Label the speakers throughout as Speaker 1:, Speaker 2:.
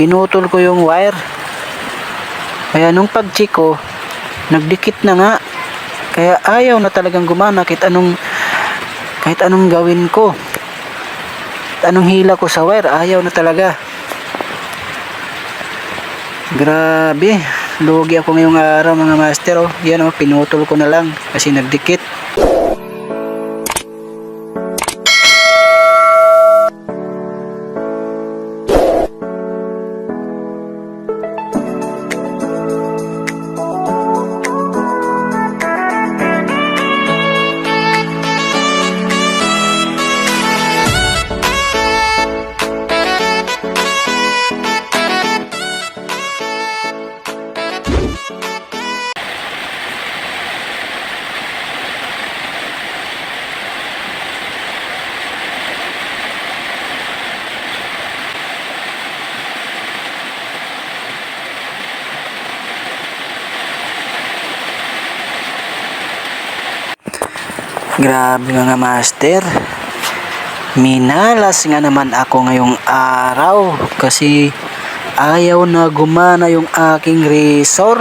Speaker 1: pinutol ko yung wire. Kaya nung pag-check ko, nagdikit na nga. Kaya ayaw na talagang gumana kahit anong kahit anong gawin ko. Kahit anong hila ko sa wire, ayaw na talaga. Grabe, lugi ako ngayong araw mga master oh. Yan oh, pinutol ko na lang kasi nagdikit. Grabe mga master. Minalas nga naman ako ngayong araw kasi ayaw na gumana yung aking razor.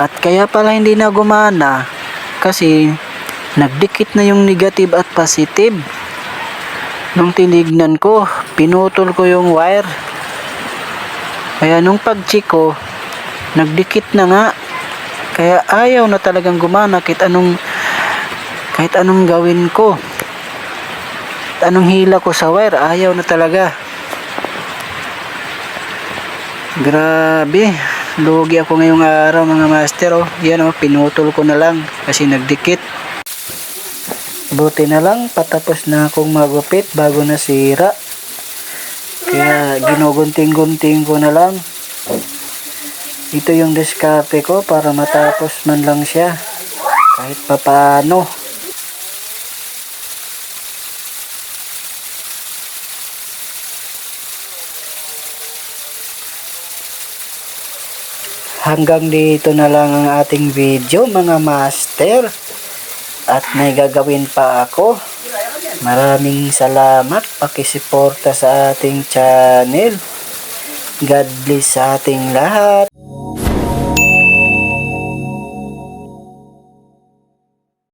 Speaker 1: At kaya pala hindi na gumana kasi nagdikit na yung negative at positive. Nung tinignan ko, pinutol ko yung wire. Kaya nung pag-check ko, nagdikit na nga. Kaya ayaw na talagang gumana kahit anong kahit anong gawin ko. Kahit anong hila ko sa wire, ayaw na talaga. Grabe, lugi ako ngayong araw mga master oh. Yan oh, pinutol ko na lang kasi nagdikit. Buti na lang patapos na akong magupit bago nasira. Kaya ginugunting-gunting ko na lang. Ito yung diskarte ko para matapos man lang siya. Kahit papano. Hanggang dito na lang ang ating video mga master. At may gagawin pa ako. Maraming salamat pakisuporta sa ating channel. God bless sa ating lahat.